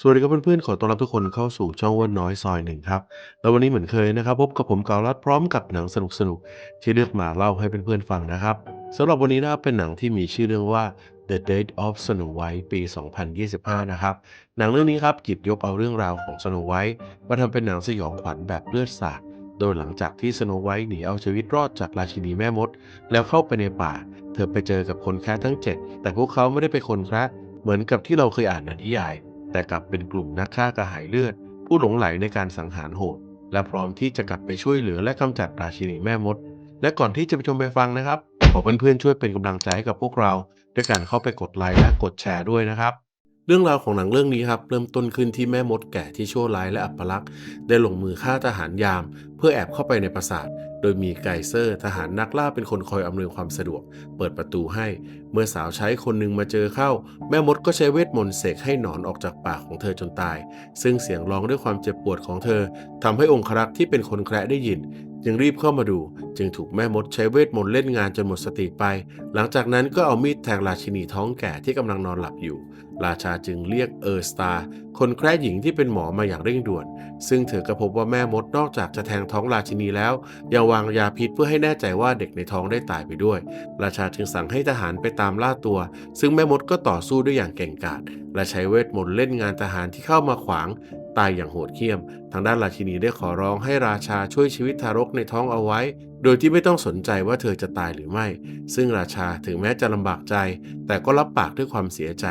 สวัสดีครับเพื่อนๆ ขอต้อนรับทุกคนเข้าสู่ช่องอ้วนน้อยซอยหนึ่งครับ แล้ววันนี้เหมือนเคยนะครับ พบกับผมกาวรัดพร้อมกับหนังสนุกๆ ที่เลือกมาเล่าให้เพื่อนๆฟังนะครับสำหรับวันนี้นะครับเป็นหนังที่มีชื่อเรื่องว่า The Death of Snow White ปี 2025 นะครับ หนังเรื่องนี้ครับหยิบยกเอาเรื่องราวของ Snow White มาทำเป็นหนังสยองขวัญแบบเลือดสาดโดยหลังจากที่ Snow White หนีเอาชีวิตรอดจากราชินีแม่มด แล้วเข้าไปในป่า เธอไปเจอกับคนแคระทั้ง 7 แต่พวกเขาไม่ได้เป็นคนแคระเหมือนกับที่เราเคยอ่านในนิยาย แต่กลับเป็นกลุ่มนักฆ่ากระหายเลือด ผู้หลงไหลในการสังหารโหด และพร้อมที่จะกลับไปช่วยเหลือและกำจัดราชินีแม่มด และก่อนที่จะไปชมไปฟังนะครับ ขอเพื่อนๆช่วยเป็นกำลังใจให้กับพวกเรา ด้วยการเข้าไปกดไลค์และกดแชร์ด้วยนะครับเรื่องราวของหนังเรื่องนี้ครับเริ่มต้นขึ้นที่แม่มดแก่ที่ชั่วร้ายและอัปลักษณ์ได้ลงมือฆ่าทหารยาม เพื่อแอบเข้าไปในปราสาท โดยมีไกเซอร์ทหารนักล่าเป็นคนคอยอำนวยความสะดวก เปิดประตูให้ เมื่อสาวใช้คนหนึ่งมาเจอเข้า แม่มดก็ใช้เวทมนต์เสกให้หนอนออกจากปากของเธอจนตาย ซึ่งเสียงร้องด้วยความเจ็บปวดของเธอทำให้องครักษ์ที่เป็นคนแคระได้ยิน จึงรีบเข้ามาดู จึงถูกแม่มดใช้เวทมนต์เล่นงานจนหมดสติไป หลังจากนั้นก็เอามีดแทงราชินีท้องแก่ที่กำลังนอนหลับอยู่ ราชาจึงเรียกเออร์สตาร์ คนแคระหญิงที่เป็นหมอมาอย่างเร่งด่วน ซึ่งเธอก็พบว่าแม่มดนอกจากจะแทงท้องราชินีแล้ว ยังวางยาพิษเพื่อให้แน่ใจว่าเด็กในท้องได้ตายไปด้วย ราชาจึงสั่งให้ทหารไปตามล่าตัว ซึ่งแม่มดก็ต่อสู้ด้วยอย่างเก่งกาจและใช้เวทมนต์เล่นงานทหารที่เข้ามาขวางตายอย่างโหดเหี้ยม ทางด้านราชินีได้ขอร้องให้ราชาช่วยชีวิตทารกในท้องเอาไว้ โดยที่ไม่ต้องสนใจว่าเธอจะตายหรือไม่ ซึ่งราชาถึงแม้จะลำบากใจ แต่ก็รับปากด้วยความเสียใจ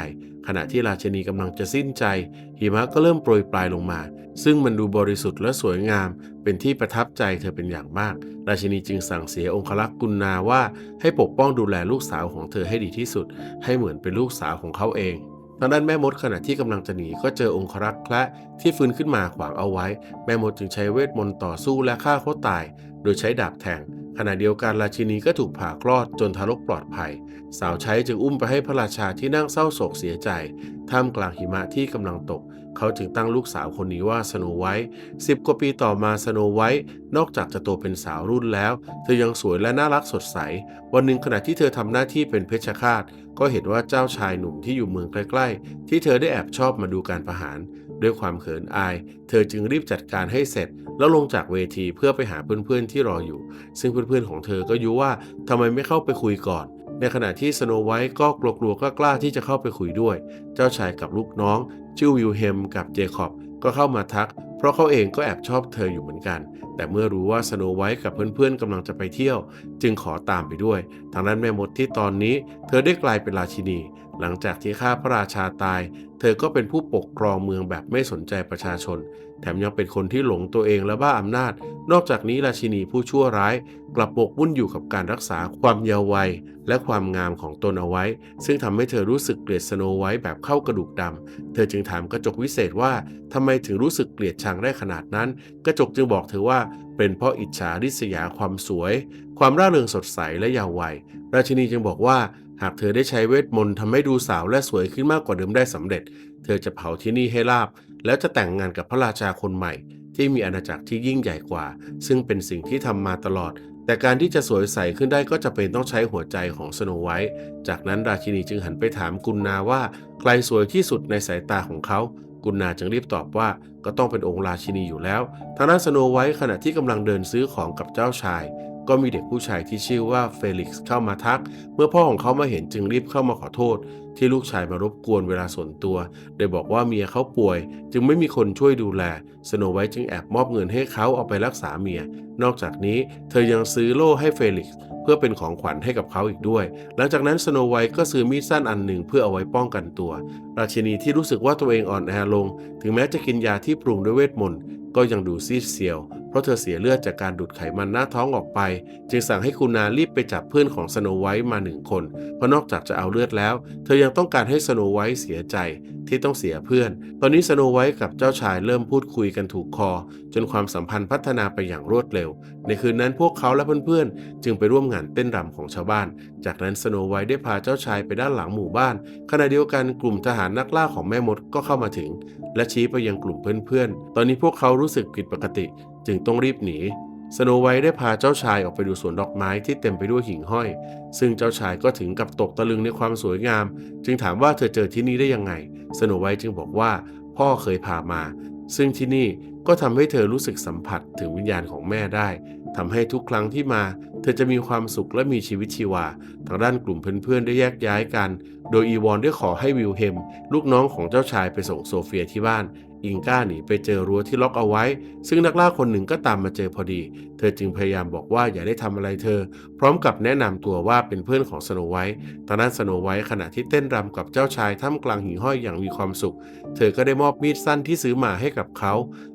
ขณะที่ราชินีกำลังจะสิ้นใจ หิมะก็เริ่มโปรยปลายลงมา ซึ่งมันดูบริสุทธิ์และสวยงาม เป็นที่ประทับใจเธอเป็นอย่างมาก ราชินีจึงสั่งเสียองครักษ์กุณนาว่าให้ปกป้องดูแลลูกสาวของเธอให้ดีที่สุด ให้เหมือนเป็นลูกสาวของเขาเองทางด้านแม่มดขณะที่กำลังจะหนีก็เจอองครักษ์แคระที่ฟื้นขึ้นมาขวางเอาไว้ แม่มดจึงใช้เวทมนต์ต่อสู้และฆ่าเขาตาย โดยใช้ดาบแทง ขณะเดียวกันราชินีก็ถูกผ่าคลอดจนทารกปลอดภัย สาวใช้จึงอุ้มไปให้พระราชาที่นั่งเศร้าโศกเสียใจ ท่ามกลางหิมะที่กำลังตก เขาจึงตั้งลูกสาวคนนี้ว่าสโนไวท์สิบกว่าปีต่อมาสโนไวท์นอกจากจะโตเป็นสาวรุ่นแล้ว เธอยังสวยและน่ารักสดใส วันหนึ่งขณะที่เธอทำหน้าที่เป็นเพชฌฆาต ก็เห็นว่าเจ้าชายหนุ่มที่อยู่เมืองใกล้ๆ ที่เธอได้แอบชอบมาดูการประหาร ด้วยความเขินอาย เธอจึงรีบจัดการให้เสร็จ แล้วลงจากเวทีเพื่อไปหาเพื่อนๆที่รออยู่ ซึ่งเพื่อนๆของเธอก็ยุว่าทำไมไม่เข้าไปคุยก่อน ในขณะที่สโนไวท์ก็กลัวๆก็กล้าที่จะเข้าไปคุยด้วย เจ้าชายกับลูกน้อง ชื่อวิลเฮมกับเจคอบก็เข้ามาทัก เพราะเขาเองก็แอบชอบเธออยู่เหมือนกัน แต่เมื่อรู้ว่าสโนไวท์กับเพื่อนๆกำลังจะไปเที่ยว จึงขอตามไปด้วย ทางด้านแม่มดที่ตอนนี้ เธอได้กลายเป็นราชินี หลังจากที่ฆ่าพระราชาตาย เธอก็เป็นผู้ปกครองเมืองแบบไม่สนใจประชาชน แถมยังเป็นคนที่หลงตัวเองและบ้าอำนาจ นอกจากนี้ราชินีผู้ชั่วร้ายกลับปกบุ่นอยู่กับการรักษาความเยาว์วัย และความงามของตนเอาไว้ ซึ่งทำให้เธอรู้สึกเกลียดสโนไวท์แบบเข้ากระดูกดำเธอจึงถามกระจกวิเศษว่าทำไมถึงรู้สึกเกลียดชังได้ขนาดนั้น กระจกจึงบอกเธอว่าเป็นเพราะอิจฉาริษยาความสวย ความร่าเริงสดใสและเยาว์วัย ราชินีจึงบอกว่าหากเธอได้ใช้เวทมนต์ทำให้ดูสาวและสวยขึ้นมากกว่าเดิมได้สำเร็จ เธอจะเผาที่นี่ให้ราบ แล้วจะแต่งงานกับพระราชาคนใหม่ ที่มีอาณาจักรที่ยิ่งใหญ่กว่า ซึ่งเป็นสิ่งที่ทำมาตลอด แต่การที่จะสวยใสขึ้นได้ก็จะเป็นต้องใช้หัวใจของสโนไวท์จากนั้นราชินีจึงหันไปถามกุนนาว่าใครสวยที่สุดในสายตาของเขากุนนาจึงรีบตอบว่าก็ต้องเป็นองค์ราชินีอยู่แล้วทางด้านสโนไวท์ขณะที่กำลังเดินซื้อของกับเจ้าชาย ก็มีเด็กผู้ชายที่ชื่อว่าเฟลิกซ์เข้ามาทัก เมื่อพ่อของเขามาเห็นจึงรีบเข้ามาขอโทษ ที่ลูกชายมารบกวนเวลาส่วนตัว โดยบอกว่าเมียเขาป่วย จึงไม่มีคนช่วยดูแล สโนไวท์จึงแอบมอบเงินให้เขาเอาไปรักษาเมีย นอกจากนี้เธอยังซื้อโล่ให้เฟลิกซ์เพื่อเป็นของขวัญให้กับเขาอีกด้วย หลังจากนั้นสโนไวท์ก็ซื้อมีดสั้นอันหนึ่งเพื่อเอาไว้ป้องกันตัว ราชินีที่รู้สึกว่าตัวเองอ่อนแอลง ถึงแม้จะกินยาที่ปรุงด้วยเวทมนต์ก็ยังดูซีดเซียวเพราะเธอเสียเลือดจากการดูดไขมันหน้าท้องออกไป จึงสั่งให้คุณนารีบไปจับเพื่อนของสโนไวท์มาหนึ่งคน เพราะนอกจากจะเอาเลือดแล้ว เธอยังต้องการให้สโนไวท์เสียใจที่ต้องเสียเพื่อน ตอนนี้สโนไวท์กับเจ้าชายเริ่มพูดคุยกันถูกคอ จนความสัมพันธ์พัฒนาไปอย่างรวดเร็ว ในคืนนั้นพวกเขาและเพื่อนๆ จึงไปร่วมงานเต้นรำของชาวบ้าน จากนั้นสโนไวท์ได้พาเจ้าชายไปด้านหลังหมู่บ้าน ขณะเดียวกันกลุ่มทหารนักล่าของแม่มดก็เข้ามาถึง และชี้ไปยังกลุ่มเพื่อนๆ ตอนนี้พวกเขารู้สึกผิดปกติ จึงต้องรีบหนีสโนไวท์ได้พาเจ้าชายออกไปดูสวนดอกไม้ที่เต็มไปด้วยหิ่งห้อย ซึ่งเจ้าชายก็ถึงกับตกตะลึงในความสวยงาม จึงถามว่าเธอเจอที่นี่ได้ยังไง สโนไวท์จึงบอกว่าพ่อเคยพามา ซึ่งที่นี่ก็ทำให้เธอรู้สึกสัมผัสถึงวิญญาณของแม่ได้ทำให้ทุกครั้งที่มา เธอจะมีความสุขและมีชีวิตชีวา ทางด้านกลุ่มเพื่อนๆได้แยกย้ายกัน โดยอีวอนได้ขอให้วิลเฮม ลูกน้องของเจ้าชายไปส่งโซเฟียที่บ้าน อิงก้าหนีไปเจอรั้วที่ล็อกเอาไว้ ซึ่งนักล่าคนหนึ่งก็ตามมาเจอพอดี เธอจึงพยายามบอกว่าอย่าได้ทำอะไรเธอ พร้อมกับแนะนำตัวว่าเป็นเพื่อนของสโนไวท์ทางด้านสโนไวท์ขณะที่เต้นรำกับเจ้าชายท่ามกลางหิ่งห้อยอย่างมีความสุข เธอก็ได้มอบมีดสั้นที่ซื้อมาให้กับเขา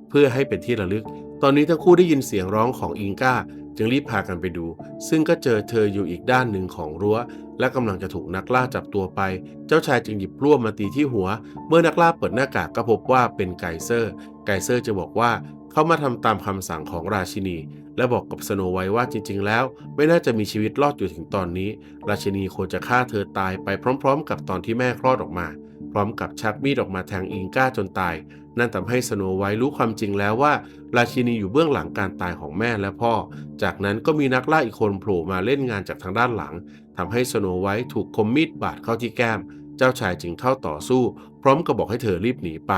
เพื่อให้เป็นที่ระลึก ตอนนี้ทั้งคู่ได้ยินเสียงร้องของอิงก้า จึงรีบพากันไปดู ซึ่งก็เจอเธออยู่อีกด้านหนึ่งของรั้ว และกำลังจะถูกนักล่าจับตัวไป เจ้าชายจึงหยิบพลั่วมาตีที่หัว เมื่อนักล่าเปิดหน้ากากก็พบว่าเป็นไกเซอร์ ไกเซอร์จะบอกว่าเขามาทำตามคำสั่งของราชินี และบอกกับสโนไวท์ว่าจริง ๆ แล้ว ไม่น่าจะมีชีวิตรอดอยู่ถึงตอนนี้ ราชินีควรจะฆ่าเธอตายไปพร้อม ๆ กับตอนที่แม่คลอดออกมา พร้อมกับชักมีดออกมาแทงอิงก้าจนตาย นั่นทำให้สโนไวท์รู้ความจริงแล้วว่า ราชินีอยู่เบื้องหลังการตายของแม่และพ่อ จากนั้นก็มีนักล่าอีกคนโผล่มาเล่นงานจากทางด้านหลังทำให้สโนไวท์ถูกคมมีดบาดเข้าที่แก้ม เจ้าชายจึงเข้าต่อสู้ พร้อมกับบอกให้เธอรีบหนีไป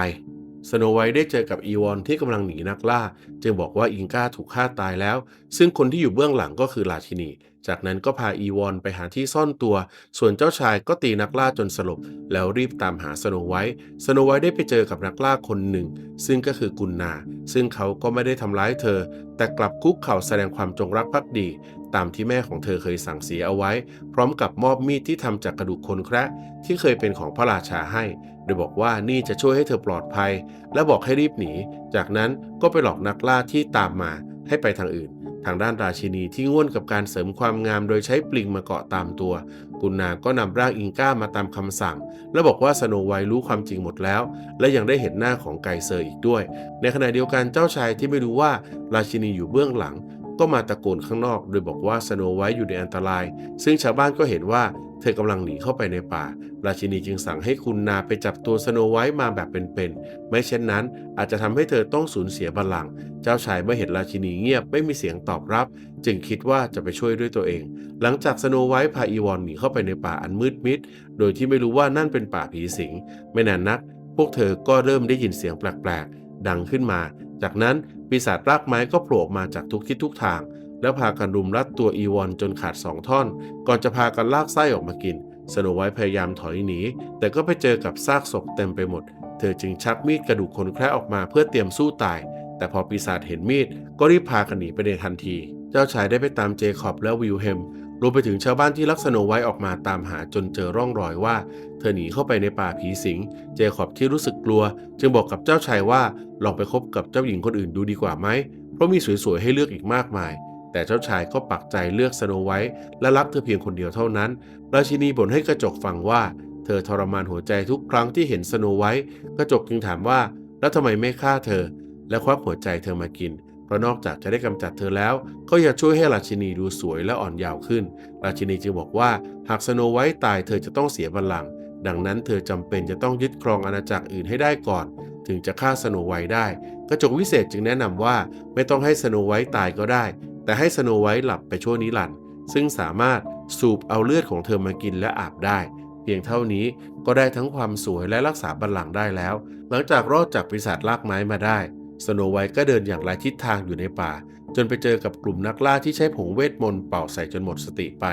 สโนไวท์ได้เจอกับอีวอนที่กำลังหนีนักล่า จึงบอกว่าอิงก้าถูกฆ่าตายแล้ว ซึ่งคนที่อยู่เบื้องหลังก็คือราชินี จากนั้นก็พาอีวอนไปหาที่ซ่อนตัว ส่วนเจ้าชายก็ตีนักล่าจนสลบ แล้วรีบตามหาสโนไวท์สโนไวท์ได้ไปเจอกับนักล่าคนหนึ่ง ซึ่งก็คือกุนนา ซึ่งเขาก็ไม่ได้ทำร้ายเธอ แต่กลับคุกเข่าแสดงความจงรักภักดี ตามที่แม่ของเธอเคยสั่งเสียเอาไว้ พร้อมกับมอบมีดที่ทำจากกระดูกคนแคระที่เคยเป็นของพระราชาให้ โดยบอกว่านี่จะช่วยให้เธอปลอดภัย และบอกให้รีบหนี จากนั้นก็ไปหลอกนักล่าที่ตามมาให้ไปทางอื่น ทางด้านราชินีที่ง่วนกับการเสริมความงามโดยใช้ปลิงมาเกาะตามตัว กุนนาก็นำร่างอิงก้ามาตามคำสั่ง และบอกว่าสโนไวรู้ความจริงหมดแล้ว และยังได้เห็นหน้าของไกเซอร์อีกด้วย ในขณะเดียวกันเจ้าชายที่ไม่รู้ว่าราชินีอยู่เบื้องหลัง ก็มาตะโกนข้างนอก โดยบอกว่าสโนไวท์อยู่ในอันตราย ซึ่งชาวบ้านก็เห็นว่าเธอกำลังหนีเข้าไปในป่า ราชินีจึงสั่งให้คุณนาไปจับตัวสโนไวท์มาแบบเป็นๆไม่เช่นนั้น อาจจะทำให้เธอต้องสูญเสียบัลลังก์เจ้าชายเมื่อเห็นราชินีเงียบไม่มีเสียงตอบรับ จึงคิดว่าจะไปช่วยด้วยตัวเอง หลังจากสโนไวท์พาอีวอนหนีเข้าไปในป่าอันมืดมิด โดยที่ไม่รู้ว่านั่นเป็นป่าผีสิง ไม่นานนัก พวกเธอก็เริ่มได้ยินเสียงแปลกๆดังขึ้นมา จากนั้นปีศาจรากไม้ก็โผล่ออกมาจากทุกทิศทุกทาง แล้วพากันรุมรัดตัวอีวอนจนขาดสองท่อน ก่อนจะพากันลากไส้ออกมากิน สโนไวท์พยายามถอยหนี แต่ก็ไปเจอกับซากศพเต็มไปหมด เธอจึงชักมีดกระดูกคนแคระออกมาเพื่อเตรียมสู้ตาย แต่พอปีศาจเห็นมีดก็รีบพากันหนีไปในทันที เจ้าชายได้ไปตามเจคอบและวิลเฮม วมไปถึงชาวบ้านที่รักสโนไวท์ออกมาตามหาจนเจอร่องรอยว่า เธอหนีเข้าไปในป่าผีสิง เจคอบที่รู้สึกกลัว จึงบอกกับเจ้าชายว่าลองไปคบกับเจ้าหญิงคนอื่นดูดีกว่าไหม เพราะมีสวยๆให้เลือกอีกมากมาย แต่เจ้าชายก็ปักใจเลือกสโนไวท์และรักเธอเพียงคนเดียวเท่านั้น ราชินีบ่นให้กระจกฟังว่า เธอทรมานหัวใจทุกครั้งที่เห็นสโนไวท์กระจกจึงถามว่า แล้วทำไมไม่ฆ่าเธอ และควักหัวใจเธอมากิน เพราะนอกจากจะได้กำจัดเธอแล้ว ก็ยังช่วยให้ราชินีดูสวยและอ่อนยาวขึ้น ราชินีจึงบอกว่าหากสโนไวท์ตายเธอจะต้องเสียบัลลังก์ดังนั้นเธอจำเป็นจะต้องยึดครองอาณาจักรอื่นให้ได้ก่อน ถึงจะฆ่าสโนไวท์ได้ กระจกวิเศษจึงแนะนำว่าไม่ต้องให้สโนไวท์ตายก็ได้ แต่ให้สโนไวท์หลับไปชั่วนิรันดร์ซึ่งสามารถสูบเอาเลือดของเธอมากินและอาบได้ เพียงเท่านี้ก็ได้ทั้งความสวยและรักษาบัลลังก์ได้แล้ว หลังจากรอดจากปีศาจลากไม้มาได้ สโนไวท์ก็เดินอย่างไรทิศทางอยู่ในป่า จนไปเจอกับกลุ่มนักล่าที่ใช้ผงเวทมนต์เป่าใส่จนหมดสติไป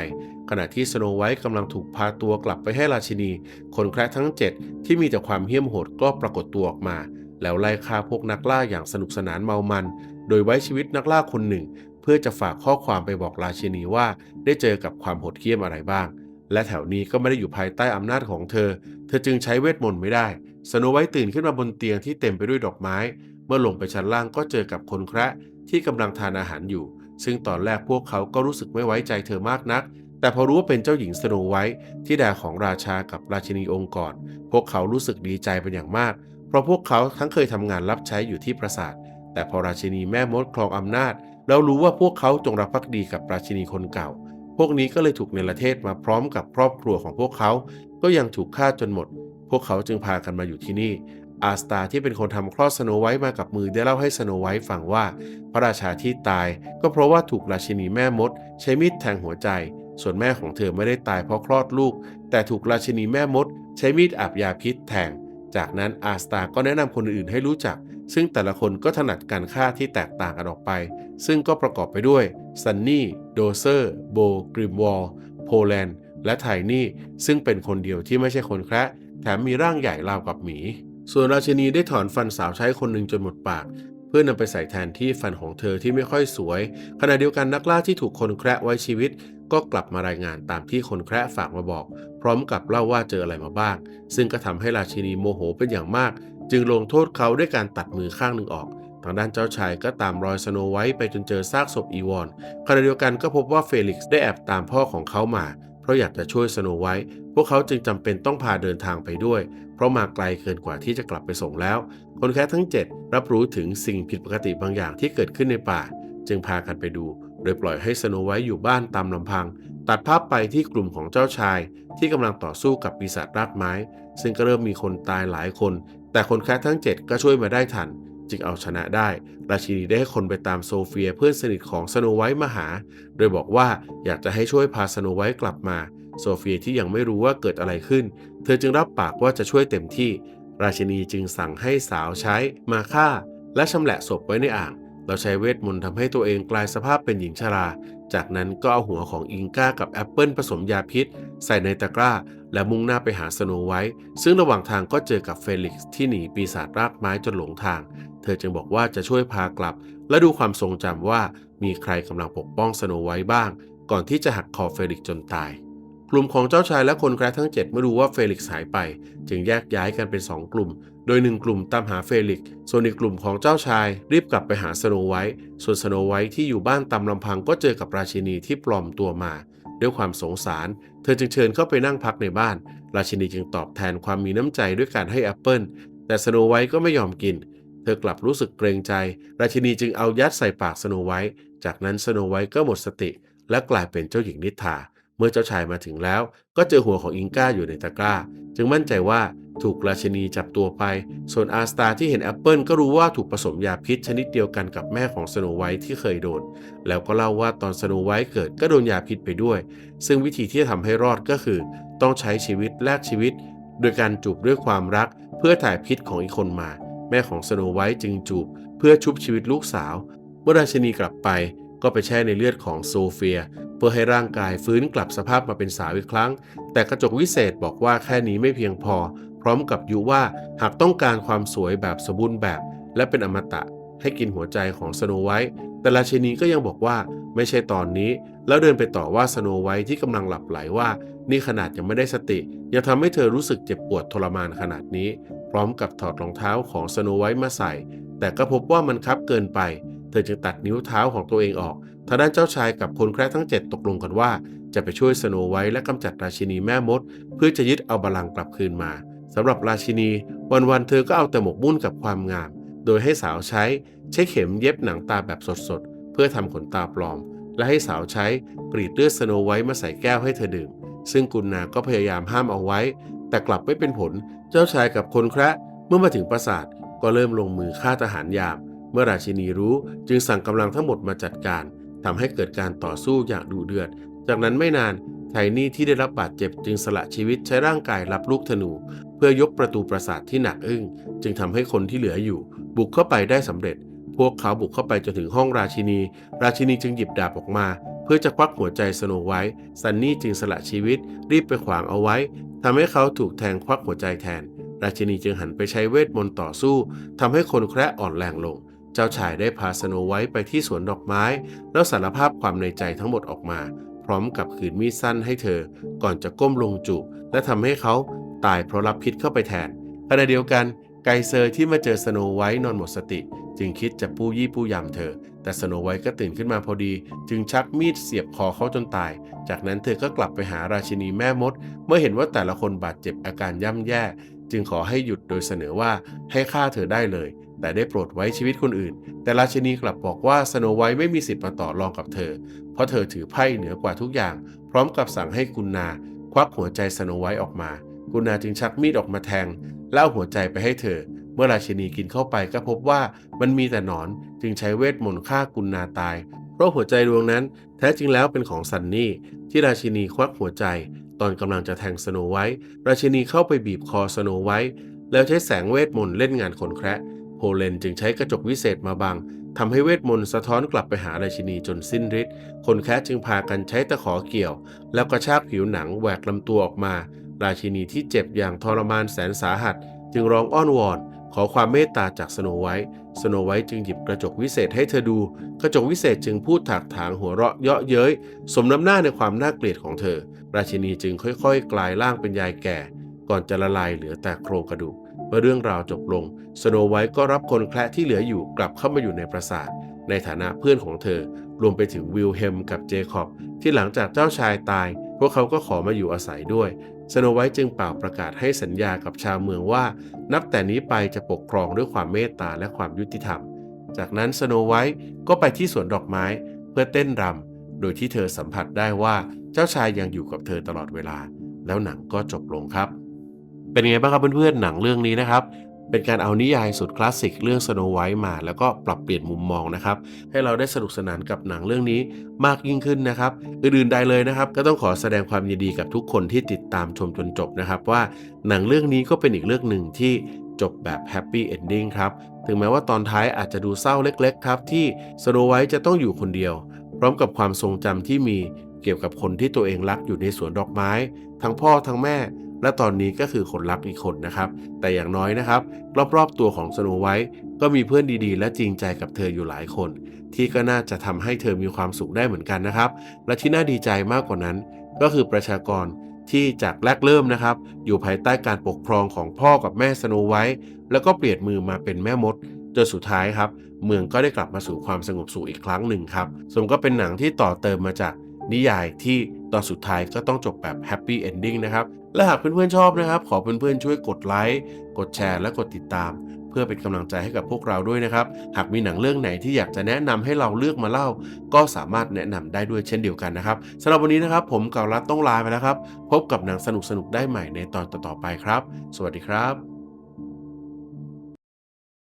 ขณะที่สโนไวท์กำลังถูกพาตัวกลับไปให้ราชินี คนแคระทั้ง 7 ที่มีแต่ความเหี้ยมโหดก็ปรากฏตัวออกมา แล้วไล่ฆ่าพวกนักล่าอย่างสนุกสนานเมามัน โดยไว้ชีวิตนักล่าคนหนึ่ง เพื่อจะฝากข้อความไปบอกราชินีว่าได้เจอกับความโหดเหี้ยมอะไรบ้าง และแถวนี้ก็ไม่ได้อยู่ภายใต้อำนาจของเธอ เธอจึงใช้เวทมนต์ไม่ได้สโนไวท์ตื่นขึ้นมาบนเตียงที่เต็มไปด้วยดอกไม้ มื่อลงไปชั้นล่างก็เจอกับคนแคระที่กำลังทานอาหารอยู่ ซึ่งตอนแรกพวกเขาก็รู้สึกไม่ไว้ใจเธอมากนัก แต่พอรู้ว่าเป็นเจ้าหญิงสโนไวท์ที่ดาของราชากับราชินีองค์ก่อนพวกเขารู้สึกดีใจเป็นอย่างมาก เพราะพวกเขาทั้งเคยทำงานรับใช้อยู่ที่ปราสาท แต่พอราชินีแม่มดครองอำนาจ แล้วรู้ว่าพวกเขาจงรักภักดีกับราชินีคนเก่า พวกนี้ก็เลยถูกเนรเทศมาพร้อมกับครอบครัวของพวกเขา ก็ยังถูกฆ่าจนหมด พวกเขาจึงพากันมาอยู่ที่นี่ อาสตาที่เป็นคนทำคลอดสโนไวท์มากับมือได้เล่าให้สโนไวท์ฟังว่า พระราชาที่ตาย ก็เพราะว่าถูกราชินีแม่มด ใช้มีดแทงหัวใจ ส่วนแม่ของเธอไม่ได้ตายเพราะคลอดลูก แต่ถูกราชินีแม่มด ใช้มีดอาบยาพิษแทง จากนั้นอาสตาก็แนะนำคนอื่นให้รู้จัก ซึ่งแต่ละคนก็ถนัดการฆ่าที่แตกต่างกันออกไป ซึ่งก็ประกอบไปด้วยซันนี่โดเซอร์โบกริมวอลโพแลนด์และไทนี่ซึ่งเป็นคนเดียวที่ไม่ใช่คนแคระแถมมีร่างใหญ่ราวกับหมี ส่วนราชินีได้ถอนฟันสาวใช้คนหนึ่งจนหมดปาก เพื่อนำไปใส่แทนที่ฟันของเธอที่ไม่ค่อยสวย ขณะเดียวกันนักล่าที่ถูกคนแคระไว้ชีวิต ก็กลับมารายงานตามที่คนแคระฝากมาบอก พร้อมกับเล่าว่าเจออะไรมาบ้าง ซึ่งก็ทำให้ราชินีโมโหเป็นอย่างมาก จึงลงโทษเขาด้วยการตัดมือข้างหนึ่งออกทางด้านเจ้าชายก็ตามรอยสโนไวท์ไปจนเจอซากศพอีวอนขณะเดียวกันก็พบว่าเฟลิกซ์ได้แอบตามพ่อของเขามา ราะอยากจะช่วยสโนไวท์พวกเขาจึงจำเป็นต้องพาเดินทางไปด้วย เพราะมาไกลเกินกว่าที่จะกลับไปส่งแล้ว คนแคสทั้ง 7 รับรู้ถึงสิ่งผิดปกติบางอย่างที่เกิดขึ้นในป่า จึงพากันไปดู โดยปล่อยให้สโนไวท์อยู่บ้านตามลำพัง ตัดภาพไปที่กลุ่มของเจ้าชาย ที่กำลังต่อสู้กับปีศาจรากไม้ ซึ่งก็เริ่มมีคนตายหลายคน แต่คนแคสทั้ง 7 ก็ช่วยมาได้ทัน จึงเอาชนะได้ ราชินีได้ให้คนไปตามโซเฟียเพื่อนสนิทของสโนไวท์มาหา โดยบอกว่าอยากจะให้ช่วยพาสโนไวท์กลับมา โซเฟียที่ยังไม่รู้ว่าเกิดอะไรขึ้น เธอจึงรับปากว่าจะช่วยเต็มที่ ราชินีจึงสั่งให้สาวใช้มาฆ่า และชำแหละศพไว้ในอ่าง เราใช้เวทมนต์ทำให้ตัวเองกลายสภาพเป็นหญิงชรา จากนั้นก็เอาหัวของอิงก้ากับแอปเปิลผสมยาพิษ ใส่ในตะกร้า และมุ่งหน้าไปหาสโนไวท์ซึ่งระหว่างทางก็เจอกับเฟลิกซ์ที่หนีปีศาจรากไม้จนหลงทาง เธอจึงบอกว่าจะช่วยพากลับ และดูความทรงจำว่ามีใครกำลังปกป้องสโนไวท์บ้าง ก่อนที่จะหักคอเฟลิกจนตาย กลุ่มของเจ้าชายและคนแคระทั้ง 7 เมื่อรู้ว่าเฟลิกหายไป จึงแยกย้ายกันเป็น 2 กลุ่ม โดยหนึ่งกลุ่มตามหาเฟลิกส่วนอีกกลุ่มของเจ้าชาย รีบกลับไปหาสโนไวท์ส่วนสโนไวท์ที่อยู่บ้านตามลำพังก็เจอกับราชินีที่ปลอมตัวมา ด้วยความสงสาร เธอจึงเชิญเข้าไปนั่งพักในบ้าน ราชินีจึงตอบแทนความมีน้ำใจด้วยการให้แอปเปิลแต่สโนไวท์ก็ไม่ยอมกิน เธอกลับรู้สึกเกรงใจ ราชินีจึงเอายัดใส่ปากสโนไวท์จากนั้นสโนไวท์ก็หมดสติ และกลายเป็นเจ้าหญิงนิทราเมื่อเจ้าชายมาถึงแล้ว ก็เจอหัวของอิงก้าอยู่ในตะกร้า จึงมั่นใจว่าถูกราชินีจับตัวไป ส่วนอาสตาที่เห็นแอปเปิลก็รู้ว่าถูกผสมยาพิษชนิดเดียวกันกับแม่ของสโนไวท์ที่เคยโดน แล้วก็เล่าว่าตอนสโนไวท์เกิดก็โดนยาพิษไปด้วย ซึ่งวิธีที่จะทำให้รอดก็คือ ต้องใช้ชีวิตแลกชีวิต โดยการจูบด้วยความรักเพื่อถ่ายพิษของอีกคนมา แม่ของสโนไวท์จึงจูบเพื่อชุบชีวิตลูกสาว เมื่อราชินีกลับไปก็ไปแช่ในเลือดของโซเฟีย เพื่อให้ร่างกายฟื้นกลับสภาพมาเป็นสาวอีกครั้ง แต่กระจกวิเศษบอกว่าแค่นี้ไม่เพียงพอ พร้อมกับยุว่าหากต้องการความสวยแบบสมบูรณ์แบบ และเป็นอมตะ ให้กินหัวใจของสโนไวท์แต่ราชินีก็ยังบอกว่าไม่ใช่ตอนนี้ แล้วเดินไปต่อว่าสโนไวท์ที่กำลังหลับไหลว่า นี่ขนาดยังไม่ได้สติ ยังทำให้เธอรู้สึกเจ็บปวดทรมานขนาดนี้ พร้อมกับถอดรองเท้าของสโนไวท์มาใส่ แต่ก็พบว่ามันคับเกินไป เธอจึงตัดนิ้วเท้าของตัวเองออกทางด้านเจ้าชายกับคนแคระทั้ง 7 ตกลงกันว่า จะไปช่วยสโนไวท์และกำจัดราชินีแม่มด เพื่อจะยึดเอาบัลลังก์กลับคืนมาสำหรับราชินี วันๆเธอก็เอาแต่หมกมุ่นกับความงาม โดยให้สาวใช้ใช้เข็มเย็บหนังตาแบบสดๆ เพื่อทำขนตาปลอม และให้สาวใช้กรีดเลือดสโนไวท์มาใส่แก้วให้เธอดื่ม ซึ่งกุนนาก็พยายามห้ามเอาไว้ แต่กลับไม่เป็นผล เจ้าชายกับคนแคระเมื่อมาถึงปราสาทก็เริ่มลงมือฆ่าทหารยาม เมื่อราชินีรู้จึงสั่งกำลังทั้งหมดมาจัดการทำให้เกิดการต่อสู้อย่างดุเดือด จากนั้นไม่นานไทนี่ที่ได้รับบาดเจ็บจึงสละชีวิตใช้ร่างกายรับลูกธนู เพื่อยกประตูปราสาทที่หนักอึ้ง จึงทำให้คนที่เหลืออยู่ บุกเข้าไปได้สำเร็จ พวกเขาบุกเข้าไปจนถึงห้องราชินี ราชินีจึงหยิบดาบออกมา เพื่อจะควักหัวใจสโนไวท์ซันนี่จึงสละชีวิตรีบไปขวางเอาไว้ ทำให้เขาถูกแทงควักหัวใจแทน ราชินีจึงหันไปใช้เวทมนต์ต่อสู้ทำให้คนแคระอ่อนแรงลง เจ้าชายได้พาสโนไวท์ไปที่สวนดอกไม้ แล้วสารภาพความในใจทั้งหมดออกมา พร้อมกับขืนมีดสั้นให้เธอ ก่อนจะก้มลงจูบและทำให้เขาตายเพราะรับพิษเข้าไปแทนขณะเดียวกันไกเซอร์ที่มาเจอสโนไวท์นอนหมดสติ จึงคิดจะปู้ยี่ปู้ยำเธอ แต่สโนไวท์ก็ตื่นขึ้นมาพอดี จึงชักมีดเสียบคอเขาจนตาย จากนั้นเธอก็กลับไปหาราชินีแม่มด เมื่อเห็นว่าแต่ละคนบาดเจ็บอาการย่ำแย่ จึงขอให้หยุดโดยเสนอว่าให้ฆ่าเธอได้เลย แต่ได้โปรดไว้ชีวิตคนอื่น แต่ราชินีกลับบอกว่าสโนไวท์ไม่มีสิทธิ์มาต่อรองกับเธอ เพราะเธอถือไพ่เหนือกว่าทุกอย่าง พร้อมกับสั่งให้กุนนา ควักหัวใจสโนไวท์ออกมา กุนนาจึงชักมีดออกมาแทงแล้วเอาหัวใจไปให้เธอเมื่อราชินีกินเข้าไปก็พบว่ามันมีแต่หนอน จึงใช้เวทมนต์ฆ่ากุนนาตาย เพราะหัวใจดวงนั้นแท้จริงแล้วเป็นของซันนี่ ที่ราชินีควักหัวใจ ตอนกำลังจะแทงสโนไวท์ราชินีเข้าไปบีบคอสโนไวท์แล้วใช้แสงเวทมนต์เล่นงานคนแคระโพเลนจึงใช้กระจกวิเศษมาบังทำให้เวทมนต์สะท้อนกลับไปหาราชินีจนสิ้นฤทธิ์ คนแคระจึงพากันใช้ตะขอเกี่ยว แล้วกระชากผิวหนังแหวกลำตัวออกมา ราชินีที่เจ็บอย่างทรมานแสนสาหัส จึงร้องอ้อนวอน ขอความเมตตาจากสโนไวท์สโนไวท์จึงหยิบกระจกวิเศษให้เธอดู กระจกวิเศษจึงพูดถากถางหัวเราะเยาะเย้ย สมน้ำหน้าในความน่าเกลียดของเธอ ราชินีจึงค่อยๆ กลายร่างเป็นยายแก่ ก่อนจะละลายเหลือแต่โครงกระดูกเมื่อเรื่องราวจบลง สโนไวท์ก็รับคนแคระที่เหลืออยู่กลับเข้ามาอยู่ในปราสาท ในฐานะเพื่อนของเธอ รวมไปถึงวิลเฮมกับเจคอบ ที่หลังจากเจ้าชายตาย พวกเขาก็ขอมาอยู่อาศัยด้วย สโนไวท์จึงเป่าประกาศให้สัญญากับชาวเมืองว่า นับแต่นี้ไปจะปกครองด้วยความเมตตาและความยุติธรรม จากนั้นสโนไวท์ก็ไปที่สวนดอกไม้เพื่อเต้นรำ โดยที่เธอสัมผัสได้ว่าเจ้าชายยังอยู่กับเธอตลอดเวลา แล้วหนังก็จบลงครับ เป็นไงบ้างครับเพื่อนๆหนังเรื่องนี้นะครับ เป็นการเอานิยายสุดคลาสสิกเรื่อง Snow White มา แล้วก็ปรับเปลี่ยนมุมมองนะครับ ให้เราได้สนุกสนานกับหนังเรื่องนี้มากยิ่งขึ้นนะครับอื่นๆใดเลยนะครับ ก็ต้องขอแสดงความยินดีกับทุกคนที่ติดตามชมจนจบนะครับ ว่าหนังเรื่องนี้ก็เป็นอีกเรื่องหนึ่งที่จบแบบแฮปปี้เอนดิ้งครับถึงแม้ว่าตอนท้ายอาจจะดูเศร้าเล็ก ๆ ครับ ที่ Snow White จะต้องอยู่คนเดียว พร้อมกับความทรงจำที่มีเกี่ยวกับคนที่ตัวเองรักอยู่ในสวนดอกไม้ ทั้งพ่อทั้งแม่ และตอนนี้ก็คือคนรักอีกคนนะครับ แต่อย่างน้อยนะครับ รอบๆตัวของสโนไวท์ก็มีเพื่อนดีๆ และจริงใจกับเธออยู่หลายคน ที่ก็น่าจะทำให้เธอมีความสุขได้เหมือนกันนะครับ และที่น่าดีใจมากกว่านั้น ก็คือประชากรที่จากแรกเริ่มนะครับ อยู่ภายใต้การปกครองของพ่อกับแม่สโนไวท์แล้วก็เปลี่ยนมือมาเป็นแม่มดจนสุดท้ายครับ เมืองก็ได้กลับมาสู่ความสงบสุขอีกครั้งหนึ่งครับสมก็เป็นหนังที่ต่อเติมมาจาก นิยายที่ตอนสุดท้ายก็ต้องจบแบบแฮปปี้เอนดิ้งนะครับ และหากเพื่อนๆชอบนะครับ ขอเพื่อนๆช่วยกดไลค์ กดแชร์ และกดติดตาม เพื่อเป็นกำลังใจให้กับพวกเราด้วยนะครับ หากมีหนังเรื่องไหนที่อยากจะแนะนำให้เราเลือกมาเล่า ก็สามารถแนะนำได้ด้วยเช่นเดียวกันนะครับสำหรับวันนี้นะครับ ผมเกาลัดต้องลาไปแล้วครับ พบกับหนังสนุกๆได้ใหม่ในตอนต่อๆไปครับ สวัสดีครับ